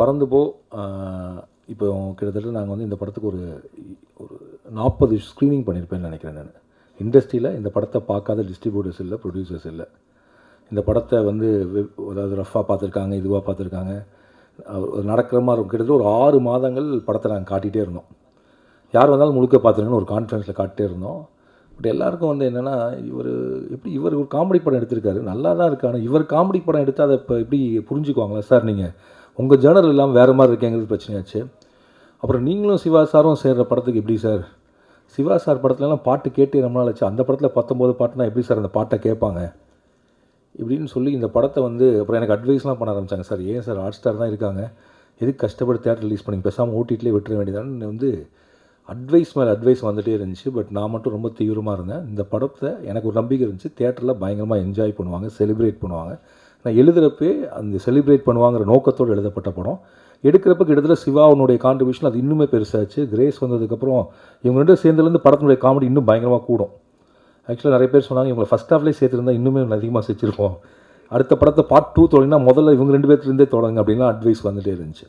பறந்து போ இப்போ கிட்டத்தட்ட நாங்கள் வந்து இந்த படத்துக்கு ஒரு ஒரு நாற்பது ஸ்க்ரீனிங் பண்ணியிருப்பேன்னு நினைக்கிறேன் நான். இண்டஸ்ட்ரியில் இந்த படத்தை பார்க்காத டிஸ்ட்ரிபியூட்டர்ஸ் இல்லை ப்ரொடியூசர்ஸ் இல்லை. இந்த படத்தை வந்து அதாவது ரஃபாக பார்த்துருக்காங்க இதுவாக பார்த்துருக்காங்க. ஒரு நடக்கிற மாதிரி இருக்கும். கிட்டத்தட்ட ஒரு ஆறு மாதங்கள் படத்தை நாங்கள் காட்டிகிட்டே இருந்தோம். யார் வந்தாலும் முழுக்க பார்த்துருங்கன்னு ஒரு கான்ஃபரன்ஸில் காட்டிட்டே இருந்தோம். பட் எல்லாருக்கும் வந்து என்னென்னா இவர் எப்படி இவர் ஒரு காமெடி படம் எடுத்திருக்காரு. நல்லா தான் இருக்கு. ஆனால் இவர் காமெடி படம் எடுத்து அதை இப்போ எப்படி புரிஞ்சுக்குவாங்களா? சார் நீங்கள் உங்கள் ஜேர்னல் இல்லாமல் வேறு மாதிரி இருக்கேங்கிறது பிரச்சனையாச்சு. அப்புறம் நீங்களும் சிவா சாரும் சேர்கிற படத்துக்கு எப்படி சார்? சிவா சார் படத்துலலாம் பாட்டு கேட்டு ரொம்ப நாள் ஆச்சு. அந்த படத்தில் பத்தொம்போது பாட்டுனா எப்படி சார் அந்த பாட்டை கேட்பாங்க? இப்படின்னு சொல்லி இந்த படத்தை வந்து அப்புறம் எனக்கு அட்வைஸ்லாம் பண்ண ஆரம்பிச்சாங்க சார். ஏன் சார் ஹாட் ஸ்டார் தான் இருக்காங்க? எதுக்கு கஷ்டப்பட்டு தேட்டர் ரிலீஸ் பண்ணி பேசாமல் ஓட்டிகிட்டே விட்டுற வேண்டியதான்னு வந்து அட்வைஸ் மேலே அட்வைஸ் வந்துகிட்டே இருந்துச்சு. பட் நான் மட்டும் ரொம்ப தீவிரமாக இருந்தேன். இந்த படத்தை எனக்கு ஒரு நம்பிக்கை இருந்துச்சு. தேட்டரில் பயங்கரமாக என்ஜாய் பண்ணுவாங்க செலிப்ரேட் பண்ணுவாங்க. நான் எழுதுகிறப்பே அந்த செலிப்ரேட் பண்ணுவாங்கிற நோக்கத்தோடு எழுதப்பட்ட படம். எடுக்கிறப்ப கிட்டத்தட்ட சிவாவுனுடைய கான்ட்ரிபியூஷன் அது இன்னுமே பெருசாச்சு. கிரேஸ் வந்ததுக்கப்புறம் இவங்க ரெண்டு சேர்ந்துலேருந்து படத்தினுடைய காமெடி இன்னும் பயங்கரமாக கூடும். ஆக்சுவலாக நிறைய பேர் சொன்னாங்க இவங்களை ஃபஸ்ட் ஹாஃப்லேயே சேர்த்துருந்தா இன்னுமே அதிகமாக செஞ்சுருப்போம் அடுத்த படத்தை பார்ட் டூ தொடங்கினா முதல்ல இவங்க ரெண்டு பேர்த்துலேருந்தே தொடங்க அப்படின்லாம் அட்வைஸ் வந்துட்டே இருந்துச்சு.